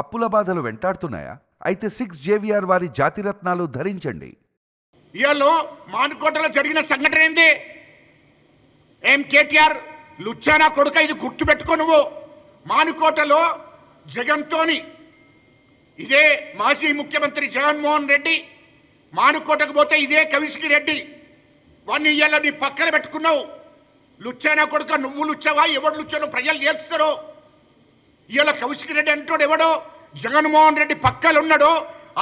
అప్పుల బాధలు వెంటాడుతున్నాయా? అయితే సిక్స్ జేవిఆర్ వారి జాతిరత్నాలు ధరించండి. ఇవాళ మానుకోటలో జరిగిన సంఘటన ఏంది? ఏం కేటీఆర్ లుచ్చానా కొడుక ఇది గుర్తుపెట్టుకో నువ్వు. మానుకోటలో జగన్తోని ఇదే మాజీ ముఖ్యమంత్రి జగన్మోహన్ రెడ్డి మానుకోటకు పోతే ఇదే కవిష్కి రెడ్డి. వాడిని ఇవాళ నీ పక్కన పెట్టుకున్నావు. లుచ్చానా కొడుక నువ్వు లుచ్చావా? ఎవడు లుచ్చానో ప్రజలు చేస్తారో ఇవాళ కవిసికి రెడ్డి అంటాడు ఎవడో? జగన్మోహన్ రెడ్డి పక్కలు ఉన్నాడో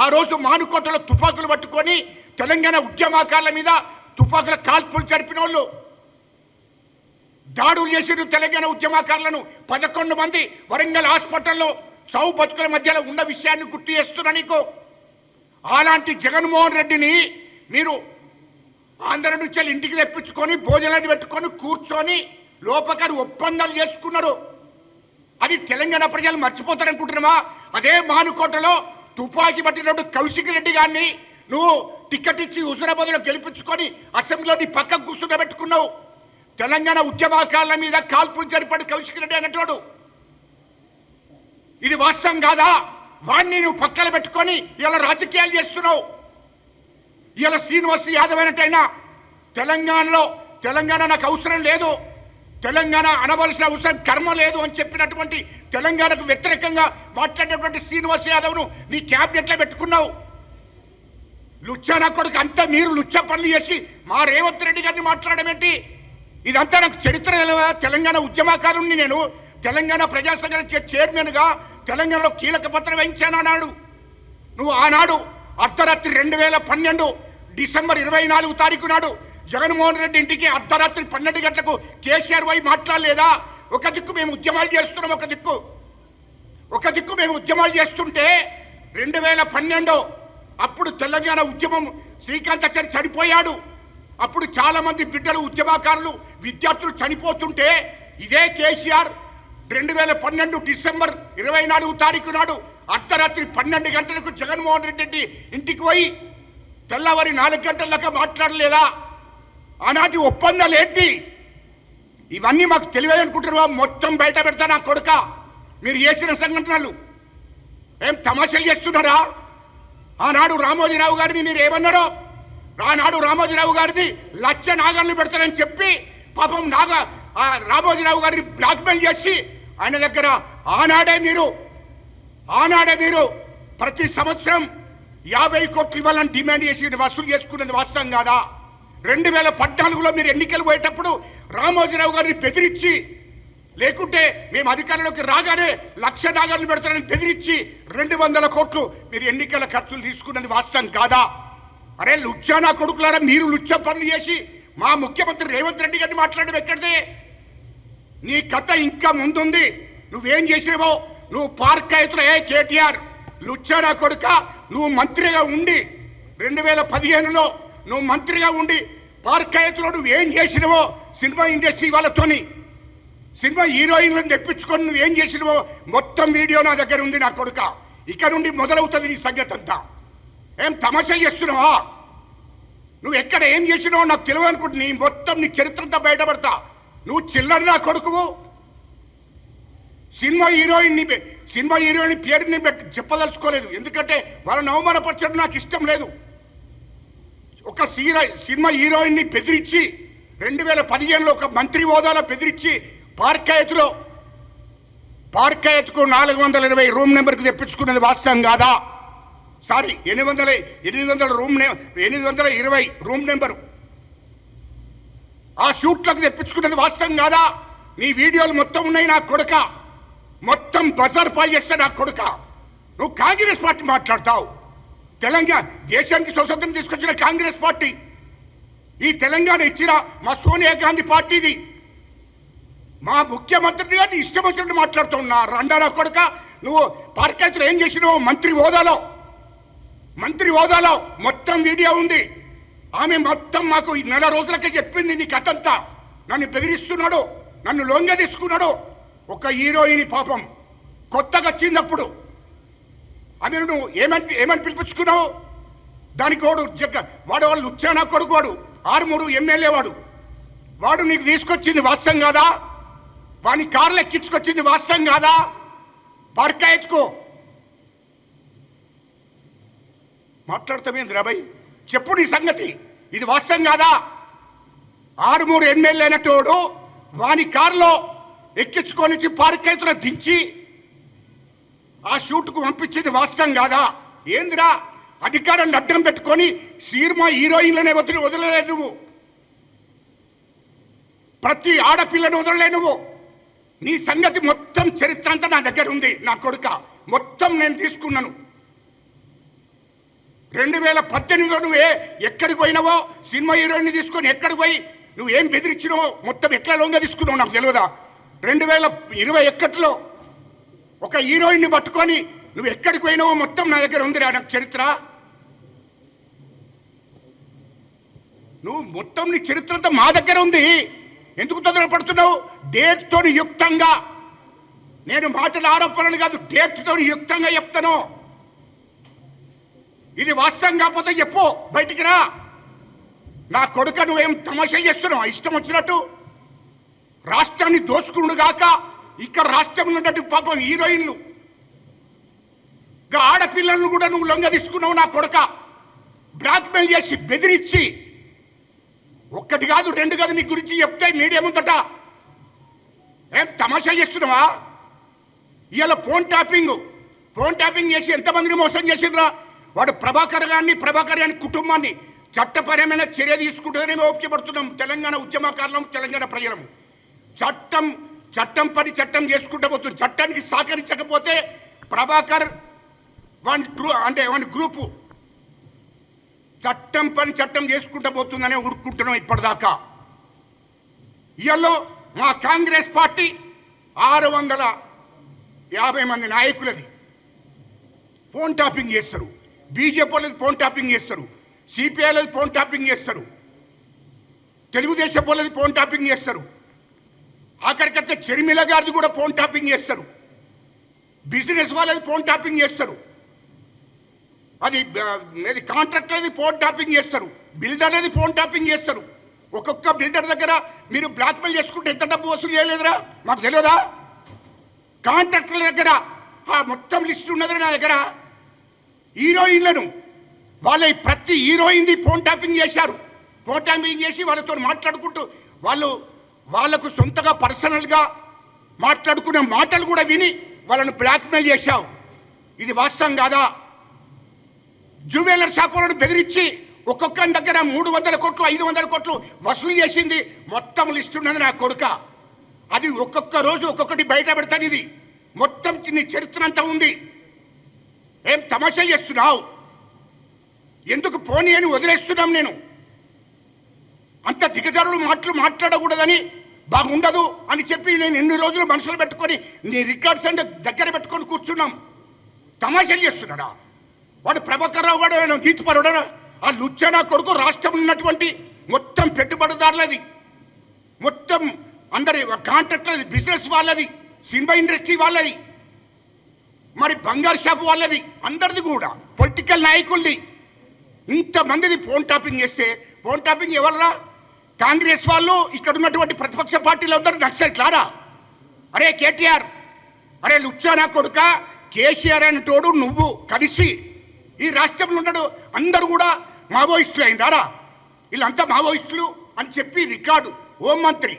ఆ రోజు మానుకోటలో తుపాకులు పట్టుకొని తెలంగాణ ఉద్యమకారుల మీద తుపాకుల కాల్పులు జరిపిన వాళ్ళు దాడులు చేసిన తెలంగాణ ఉద్యమకారులను పదకొండు మంది వరంగల్ హాస్పిటల్లో సౌ బతుకుల మధ్యలో ఉన్న విషయాన్ని గుర్తు చేస్తున్నా నీకు. అలాంటి జగన్మోహన్ రెడ్డిని మీరు ఆంధ్ర నుంచి వెళ్ళి ఇంటికి తెప్పించుకొని భోజనాన్ని పెట్టుకొని కూర్చొని లోపకారి ఒప్పందాలు చేసుకున్నారు. అది తెలంగాణ ప్రజలు మర్చిపోతారనుకుంటున్నామా? అదే మానుకోటలో తుపాకీ పట్టినప్పుడు కౌశిక్ రెడ్డి గారిని నువ్వు టికెట్ ఇచ్చి హుజరాబాద్లో గెలిపించుకొని అసెంబ్లీలో నీ పక్కకు కూర్చుండబెట్టుకున్నావు తెలంగాణ ఉద్యమకారుల మీద కాల్పులు జరిపాడు కౌశిక్ రెడ్డి అన్నట్టు ఇది వాస్తవం కాదా? వాడిని నువ్వు పక్కన పెట్టుకొని ఇలా రాజకీయాలు చేస్తున్నావు. ఇలా శ్రీనివాస్ యాదవ్ అయినట్టయినా తెలంగాణలో తెలంగాణ నాకు అవసరం లేదు. తెలంగాణ అనవలసిన అవసరం కర్మ లేదు అని చెప్పినటువంటి తెలంగాణకు వ్యతిరేకంగా మాట్లాడేటువంటి శ్రీనివాస్ యాదవ్ను నీ క్యాబినెట్లో పెట్టుకున్నావు. లుచ్చానా కొడుకు అంతా మీరు లుచ్చ పనులు చేసి మా రేవంత్ రెడ్డి గారిని మాట్లాడమేంటి ఇదంతా నాకు చరిత్ర తెలంగాణ ఉద్యమకారుణ్ణి నేను తెలంగాణ ప్రజా సంఘాల చైర్మన్గా తెలంగాణలో కీలక పత్రం వహించాను అన్నాడు నువ్వు ఆనాడు అర్ధరాత్రి రెండు వేల పన్నెండు డిసెంబర్ ఇరవై నాలుగు తారీఖు నాడు జగన్మోహన్ రెడ్డి ఇంటికి అర్ధరాత్రి పన్నెండు గంటలకు కేసీఆర్ వై మాట్లాడలేదా? ఒక దిక్కు మేము ఉద్యమాలు చేస్తున్నాం ఒక దిక్కు. ఒక దిక్కు మేము ఉద్యమాలు చేస్తుంటే రెండు వేల పన్నెండు అప్పుడు తెలంగాణ ఉద్యమం శ్రీకాంతాచారి చనిపోయాడు. అప్పుడు చాలా మంది బిడ్డలు ఉద్యమకారులు విద్యార్థులు చనిపోతుంటే ఇదే కేసీఆర్ రెండు వేల పన్నెండు డిసెంబర్ ఇరవై నాలుగు తారీఖు నాడు అర్ధరాత్రి పన్నెండు గంటలకు జగన్మోహన్ రెడ్డి ఇంటికి పోయి తెల్లవారి నాలుగు గంటలకు మాట్లాడలేదా? ఆనాటి ఒప్పందాలు ఏంటి? ఇవన్నీ మాకు తెలియదనుకుంటున్నావా మొత్తం బయట పెడతా నా కొడుక. మీరు చేసిన సంఘటనలు. ఏం తమాషలు చేస్తున్నారా? ఆనాడు రామోజీరావు గారిని మీరు ఏమన్నారో? ఆనాడు రామోజీరావు గారిని లక్ష నాగర్లు పెడతారని చెప్పి పాపం నాగ ఆ రామోజీరావు గారిని బ్లాక్మెయిల్ చేసి ఆయన దగ్గర ఆనాడే మీరు ఆనాడే మీరు ప్రతి సంవత్సరం యాభై కోట్లు ఇవ్వాలని డిమాండ్ చేసి వసూలు చేసుకునేది వాస్తవం కాదా? రెండు వేల పద్నాలుగులో మీరు ఎన్నికలు పోయేటప్పుడు రామోజీరావు గారిని బెదిరించి లేకుంటే మేము అధికారంలోకి రాగానే లక్ష నాగాలను పెడతారని బెదిరించి రెండు వందల కోట్లు మీరు ఎన్నికల ఖర్చులు తీసుకున్నది వాస్తవం కాదా? అరే లుచ్చానా కొడుకులారా మీరు లుచ్చ పనులు చేసి మా ముఖ్యమంత్రి రేవంత్ రెడ్డి గారిని మాట్లాడడం ఎక్కడిదే? నీ కథ ఇంకా ముందుంది. నువ్వేం చేసినావో? నువ్వు పార్క్ అవుతున్నా ఏ కేటీఆర్? లుచ్చానా కొడుక నువ్వు మంత్రిగా ఉండి రెండు వేల పదిహేనులో నువ్వు మంత్రిగా ఉండి పార్క్ నువ్వు ఏం చేసినావో సినిమా ఇండస్ట్రీ వాళ్ళతోని సినిమా హీరోయిన్లను తెప్పించుకొని నువ్వు ఏం చేసినవో మొత్తం వీడియో నా దగ్గర ఉంది నా కొడుక. ఇక్కడ నుండి మొదలవుతుంది నీ సంగతి అంతా. ఏం తమాషా చేస్తున్నావా? నువ్వు ఎక్కడ ఏం చేసినావో నాకు తెలియదు అనుకుంటు నీ మొత్తం నీ చరిత్రంతా బయటపడతా. నువ్వు చిల్లర నా కొడుకువు. సినిమా హీరోయిన్ సినిమా హీరోయిన్ పేరుని పెట్టి చెప్పదలుచుకోలేదు. ఎందుకంటే వాళ్ళని అవమానపరచడం నాకు ఇష్టం లేదు. ఒక సీర సినిమా హీరోయిన్ని బెదిరించి రెండు వేల పదిహేనులో ఒక మంత్రి హోదాలో బెదిరించి పార్కాయత్లో పార్కాయత్కు నాలుగు వందల ఇరవై రూమ్ నెంబర్కి తెప్పించుకున్నది వాస్తవం కాదా? సారీ ఎనిమిది వందల ఎనిమిది వందల రూమ్ ఎనిమిది వందల ఇరవై రూమ్ నెంబరు. ఆ షూట్లకు తెప్పించుకున్నది వాస్తవం కాదా? నీ వీడియోలు మొత్తం ఉన్నాయి నా కొడుక. మొత్తం బజార్ పాలు చేస్తే నా కొడుక. నువ్వు కాంగ్రెస్ పార్టీ మాట్లాడతావు. తెలంగాణ దేశానికి స్వతంత్రం తీసుకొచ్చిన కాంగ్రెస్ పార్టీ. ఈ తెలంగాణ ఇచ్చిన మా సోనియా గాంధీ పార్టీది. మా ముఖ్యమంత్రి గారిని ఇష్టం వచ్చినట్టు మాట్లాడుతున్నా రండారా కొడుక నువ్వు పార్కేతులు ఏం చేసినావు? మంత్రి హోదాలో. మంత్రి హోదాలో మొత్తం వీడియో ఉంది. ఆమె మొత్తం మాకు ఈ నెల రోజులకే చెప్పింది నీ కథంతా. నన్ను బెదిరిస్తున్నాడు నన్ను లొంగ తీసుకున్నాడు ఒక హీరోయిని పాపం కొత్తగా వచ్చిందప్పుడు అది నువ్వు ఏమని ఏమని పిలిపించుకున్నావు? దానికి వాడు జగ్గ వాడు వాళ్ళు ఉచ్చానా కొడుకు వాడు. ఆరుమూరు ఎమ్మెల్యే వాడు. వాడు నీకు తీసుకొచ్చింది వాస్తవం కాదా? వాని కార్లు ఎక్కించుకొచ్చింది వాస్తవం కాదా? పార్కా ఎత్తుకో. మాట్లాడతామేంది రాబాయ్ చెప్పు నీ సంగతి. ఇది వాస్తవం కాదా? ఆరుమూరు ఎమ్మెల్యే అయినటోడు వాని కారులో ఎక్కించుకొని వచ్చి దించి ఆ షూట్కు పంపించేది వాస్తవం కాదా? ఏందిరా? అధికారాన్ని అడ్డం పెట్టుకొని సినిమా హీరోయిన్లనే వదిలి వదలలేదు నువ్వు. ప్రతి ఆడపిల్లను వదలలే నువ్వు. నీ సంగతి మొత్తం చరిత్ర అంతా నా దగ్గర ఉంది నా కొడుక. మొత్తం నేను తీసుకున్నాను. రెండు వేల పద్దెనిమిదిలో నువ్వే ఎక్కడికి పోయినావో సినిమా హీరోయిన్ తీసుకొని ఎక్కడికి పోయి నువ్వు ఏం బెదిరించినావో మొత్తం ఎట్లా లోంగా తీసుకున్నావు నాకు తెలియదా రెండు వేల ఇరవై ఒకటిలో ఒక హీరోయిన్ని పట్టుకొని నువ్వు ఎక్కడికి పోయినావో మొత్తం నా దగ్గర ఉందిరా నాకు చరిత్ర. నువ్వు మొత్తం నీ చరిత్రతో మా దగ్గర ఉంది. ఎందుకు తొందరపడుతున్నావు డేట్తో యుక్తంగా. నేను మాటల ఆరోపణలు కాదు డేట్తో యుక్తంగా చెప్తాను. ఇది వాస్తవం కాకపోతే చెప్పు బయటికి రా. నా కొడుక నువ్వేం తమాషా చేస్తున్నావు? ఇష్టం వచ్చినట్టు రాష్ట్రాన్ని దోసుకుడు గాక ఇక్కడ రాష్ట్రం ఉన్నటువంటి పాపం హీరోయిన్లు. ఆడపిల్లలను కూడా నువ్వు లొంగ తీసుకున్నావు నా కొడక. బ్లాక్మెయిల్ చేసి బెదిరించి. ఒక్కటి కాదు రెండు కాదు నీ గురించి చెప్తే మీడియా ముందట. ఏం తమాషా చేస్తున్నావా? ఇవాళ ఫోన్ ట్యాపింగ్. ఫోన్ ట్యాపింగ్ చేసి ఎంతమందిని మోసం చేసిండ్రా? వాడు ప్రభాకర్ గారిని ప్రభాకర్ గారి కుటుంబాన్ని చట్టపరమైన చర్య తీసుకుంటుందని ఓపికపడుతున్నాం. తెలంగాణ ఉద్యమకారులం తెలంగాణ ప్రజలము. చట్టం చట్టం పని చట్టం చేసుకుంటూ పోతుంది చట్టానికి సహకరించకపోతే ప్రభాకర్ వన్ గ్రూ- అంటే వన్ గ్రూపు చట్టం పని చట్టం చేసుకుంటూ పోతుందనే ఉరుక్కుంటున్నాం ఇప్పటిదాకా. ఇయల్లో మా కాంగ్రెస్ పార్టీ ఆరు వందల యాభై మంది నాయకులది. ఫోన్ టాపింగ్ చేస్తారు. బీజేపీ వాళ్ళది ఫోన్ టాపింగ్ చేస్తారు. సిపిఐలది ఫోన్ టాపింగ్ చేస్తారు. తెలుగుదేశం వాళ్ళది ఫోన్ టాపింగ్ చేస్తారు. ఆఖరికైతే చెరిమిల గారిది కూడా ఫోన్ టాపింగ్ చేస్తారు. బిజినెస్ వాళ్ళది ఫోన్ టాపింగ్ చేస్తారు. అది అది కాంట్రాక్టర్ అనేది ఫోన్ టాపింగ్ చేస్తారు. బిల్డర్ అనేది ఫోన్ టాపింగ్ చేస్తారు. ఒక్కొక్క బిల్డర్ దగ్గర మీరు బ్లాక్మెయిల్ చేసుకుంటే ఎంత డబ్బు వసూలు చేయలేదురా? మాకు తెలియదా? కాంట్రాక్టర్ల దగ్గర ఆ మొత్తం లిస్ట్ ఉన్నది నా దగ్గర. హీరోయిన్లను వాళ్ళ ప్రతి హీరోయిన్ది ఫోన్ ట్యాపింగ్ చేశారు. ఫోన్ ట్యాపింగ్ చేసి వాళ్ళతో మాట్లాడుకుంటూ వాళ్ళు వాళ్ళకు సొంతగా పర్సనల్గా మాట్లాడుకునే మాటలు కూడా విని వాళ్ళను బ్లాక్మెయిల్ చేశావు. ఇది వాస్తవం కాదా? జ్యువెలర్ షాపులను బెదిరించి ఒక్కొక్కరి దగ్గర మూడు వందల కోట్లు ఐదు వందల కోట్లు వసూలు చేసింది మొత్తం లిస్ట్ ఉన్నది నా కొడుక. అది ఒక్కొక్క రోజు ఒక్కొక్కటి బయట పెడతాను ఇది. మొత్తం నీ చరిత్ర ఉంది. ఏం తమాషా చేస్తున్నావు? ఎందుకు పోనీ అని వదిలేస్తున్నాం నేను? అంత దిగజారుడు మాటలు మాట్లాడకూడదని బాగుండదు అని చెప్పి నేను ఎన్ని రోజులు మనసులో పెట్టుకొని నీ రికార్డ్స్ అంటే దగ్గర పెట్టుకొని కూర్చున్నాం. తమాషాలు చేస్తున్నాడా? వాడు ప్రభాకర్ రావు వాడు గీతపరుడా ఆ లుచ్చనా కొడుకు రాష్ట్రం ఉన్నటువంటి మొత్తం పెట్టుబడిదారులది. మొత్తం అందరి కాంట్రాక్టర్ది బిజినెస్ వాళ్ళది సినిమా ఇండస్ట్రీ వాళ్ళది. మరి బంగారు షాప్ వాళ్ళది అందరిది కూడా పొలిటికల్ నాయకులది. ఇంతమందిది ఫోన్ టాపింగ్ చేస్తే ఫోన్ టాపింగ్ ఎవరురా? కాంగ్రెస్ వాళ్ళు ఇక్కడ ఉన్నటువంటి ప్రతిపక్ష పార్టీలు అందరూ నక్సలెట్లారా అరే కేటీఆర్ అరే లుచ్చానా కొడుక కేసీఆర్ అని తోడు నువ్వు కలిసి ఈ రాష్ట్రంలో ఉన్నాడు అందరూ కూడా మావోయిస్టులు అయిందారా వీళ్ళంతా మావోయిస్టులు అని చెప్పి రికార్డు హోంమంత్రి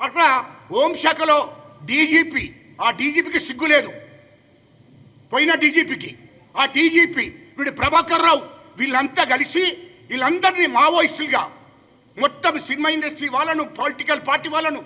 అట్లా హోంశాఖలో డీజీపీ ఆ డీజీపీకి సిగ్గు లేదు. పోయిన డీజీపీకి ఆ డీజీపీ వీడు ప్రభాకర్ రావు వీళ్ళంతా కలిసి వీళ్ళందరినీ మావోయిస్టులుగా మొత్తం సినిమా ఇండస్ట్రీ వాళ్ళను పొలిటికల్ పార్టీ వాళ్ళను